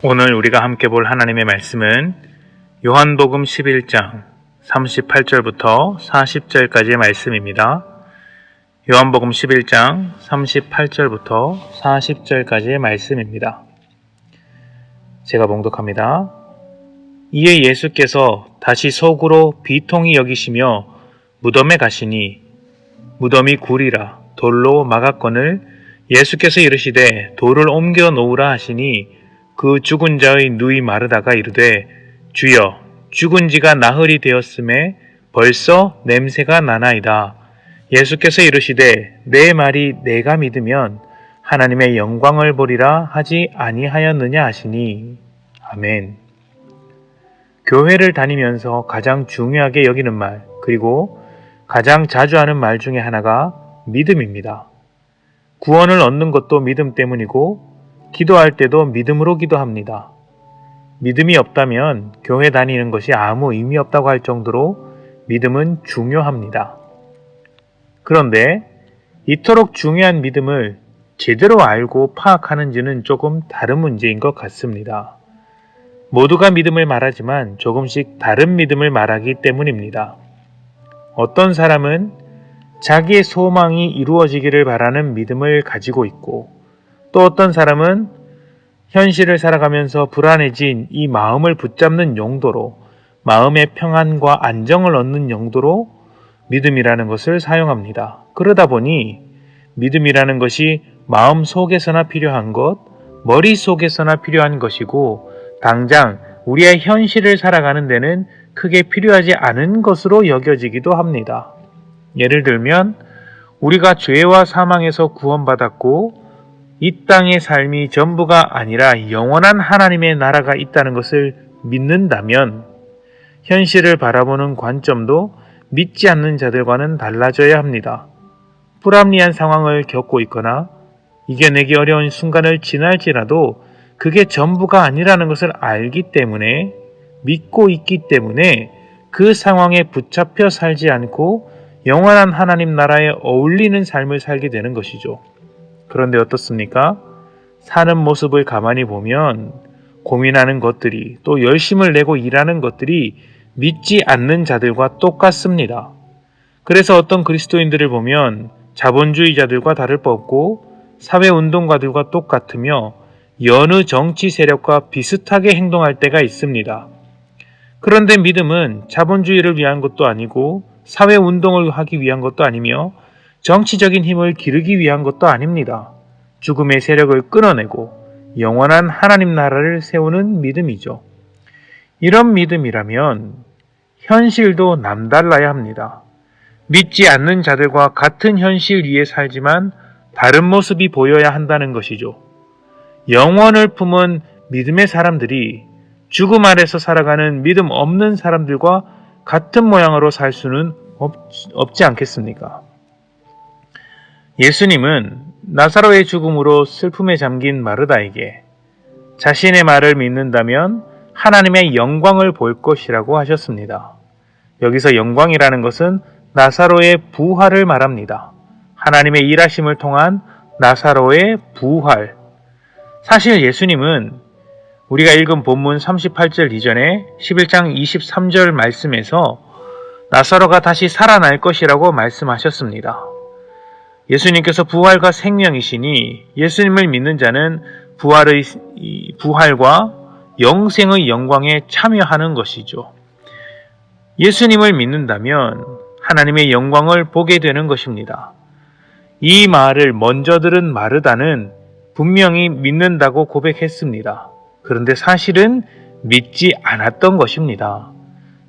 오늘 우리가 함께 볼 하나님의 말씀은 요한복음 11장 38절부터 40절까지의 말씀입니다. 요한복음 11장 38절부터 40절까지의 말씀입니다. 제가 봉독합니다. 이에 예수께서 다시 속으로 비통히 여기시며 무덤에 가시니 무덤이 굴이라 돌로 막았건을 예수께서 이르시되 돌을 옮겨 놓으라 하시니 그 죽은 자의 누이 마르다가 이르되 주여 죽은 지가 나흘이 되었음에 벌써 냄새가 나나이다. 예수께서 이르시되 내 말이 내가 믿으면 하나님의 영광을 보리라 하지 아니하였느냐 하시니 아멘. 교회를 다니면서 가장 중요하게 여기는 말 그리고 가장 자주 하는 말 중에 하나가 믿음입니다. 구원을 얻는 것도 믿음 때문이고 기도할 때도 믿음으로 기도합니다. 믿음이 없다면 교회 다니는 것이 아무 의미 없다고 할 정도로 믿음은 중요합니다. 그런데 이토록 중요한 믿음을 제대로 알고 파악하는지는 조금 다른 문제인 것 같습니다. 모두가 믿음을 말하지만 조금씩 다른 믿음을 말하기 때문입니다. 어떤 사람은 자기의 소망이 이루어지기를 바라는 믿음을 가지고 있고 또 어떤 사람은 현실을 살아가면서 불안해진 이 마음을 붙잡는 용도로 마음의 평안과 안정을 얻는 용도로 믿음이라는 것을 사용합니다. 그러다 보니 믿음이라는 것이 마음 속에서나 필요한 것, 머리 속에서나 필요한 것이고 당장 우리의 현실을 살아가는 데는 크게 필요하지 않은 것으로 여겨지기도 합니다. 예를 들면 우리가 죄와 사망에서 구원받았고 이 땅의 삶이 전부가 아니라 영원한 하나님의 나라가 있다는 것을 믿는다면 현실을 바라보는 관점도 믿지 않는 자들과는 달라져야 합니다. 불합리한 상황을 겪고 있거나 이겨내기 어려운 순간을 지날지라도 그게 전부가 아니라는 것을 알기 때문에 믿고 있기 때문에 그 상황에 붙잡혀 살지 않고 영원한 하나님 나라에 어울리는 삶을 살게 되는 것이죠. 그런데 어떻습니까? 사는 모습을 가만히 보면 고민하는 것들이 또 열심을 내고 일하는 것들이 믿지 않는 자들과 똑같습니다. 그래서 어떤 그리스도인들을 보면 자본주의자들과 다를 바 없고 사회운동가들과 똑같으며 여느 정치 세력과 비슷하게 행동할 때가 있습니다. 그런데 믿음은 자본주의를 위한 것도 아니고 사회운동을 하기 위한 것도 아니며 정치적인 힘을 기르기 위한 것도 아닙니다. 죽음의 세력을 끊어내고 영원한 하나님 나라를 세우는 믿음이죠. 이런 믿음이라면 현실도 남달라야 합니다. 믿지 않는 자들과 같은 현실 위에 살지만 다른 모습이 보여야 한다는 것이죠. 영원을 품은 믿음의 사람들이 죽음 아래서 살아가는 믿음 없는 사람들과 같은 모양으로 살 수는 없, 없지 않겠습니까? 예수님은 나사로의 죽음으로 슬픔에 잠긴 마르다에게 자신의 말을 믿는다면 하나님의 영광을 볼 것이라고 하셨습니다. 여기서 영광이라는 것은 나사로의 부활을 말합니다. 하나님의 일하심을 통한 나사로의 부활. 사실 예수님은 우리가 읽은 본문 38절 이전에 11장 23절 말씀에서 나사로가 다시 살아날 것이라고 말씀하셨습니다. 예수님께서 부활과 생명이시니 예수님을 믿는 자는 부활의 부활과 영생의 영광에 참여하는 것이죠. 예수님을 믿는다면 하나님의 영광을 보게 되는 것입니다. 이 말을 먼저 들은 마르다는 분명히 믿는다고 고백했습니다. 그런데 사실은 믿지 않았던 것입니다.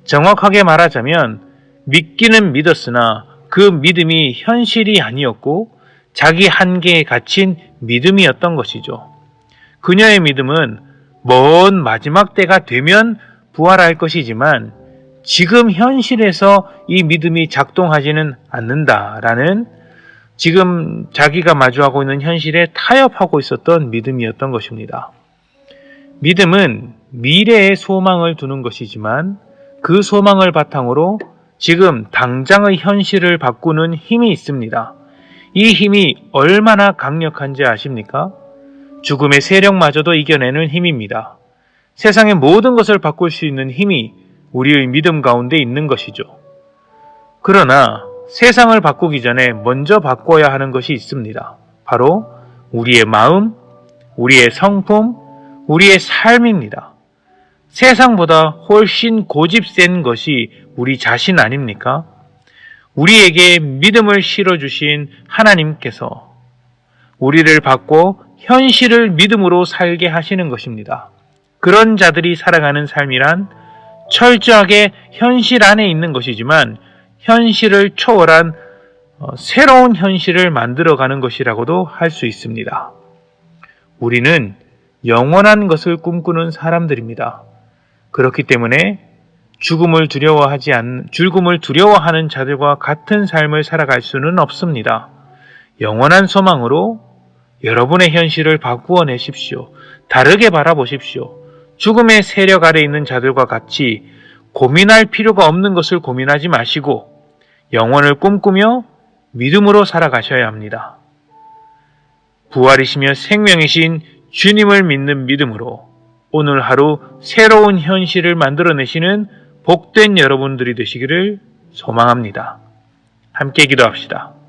정확하게 말하자면 믿기는 믿었으나 그 믿음이 현실이 아니었고 자기 한계에 갇힌 믿음이었던 것이죠. 그녀의 믿음은 먼 마지막 때가 되면 부활할 것이지만 지금 현실에서 이 믿음이 작동하지는 않는다라는 지금 자기가 마주하고 있는 현실에 타협하고 있었던 믿음이었던 것입니다. 믿음은 미래의 소망을 두는 것이지만 그 소망을 바탕으로 지금 당장의 현실을 바꾸는 힘이 있습니다. 이 힘이 얼마나 강력한지 아십니까? 죽음의 세력마저도 이겨내는 힘입니다. 세상의 모든 것을 바꿀 수 있는 힘이 우리의 믿음 가운데 있는 것이죠. 그러나 세상을 바꾸기 전에 먼저 바꿔야 하는 것이 있습니다. 바로 우리의 마음, 우리의 성품, 우리의 삶입니다. 세상보다 훨씬 고집 센 것이 우리 자신 아닙니까? 우리에게 믿음을 실어주신 하나님께서 우리를 바꿔 현실을 믿음으로 살게 하시는 것입니다. 그런 자들이 살아가는 삶이란 철저하게 현실 안에 있는 것이지만 현실을 초월한 어, 새로운 현실을 만들어가는 것이라고도 할 수 있습니다. 우리는 영원한 것을 꿈꾸는 사람들입니다. 그렇기 때문에 죽음을 두려워하지 않, 죽음을 두려워하는 자들과 같은 삶을 살아갈 수는 없습니다. 영원한 소망으로 여러분의 현실을 바꾸어 내십시오. 다르게 바라보십시오. 죽음의 세력 아래 있는 자들과 같이 고민할 필요가 없는 것을 고민하지 마시고 영원을 꿈꾸며 믿음으로 살아가셔야 합니다. 부활이시며 생명이신 주님을 믿는 믿음으로 오늘 하루 새로운 현실을 만들어내시는 복된 여러분들이 되시기를 소망합니다. 함께 기도합시다.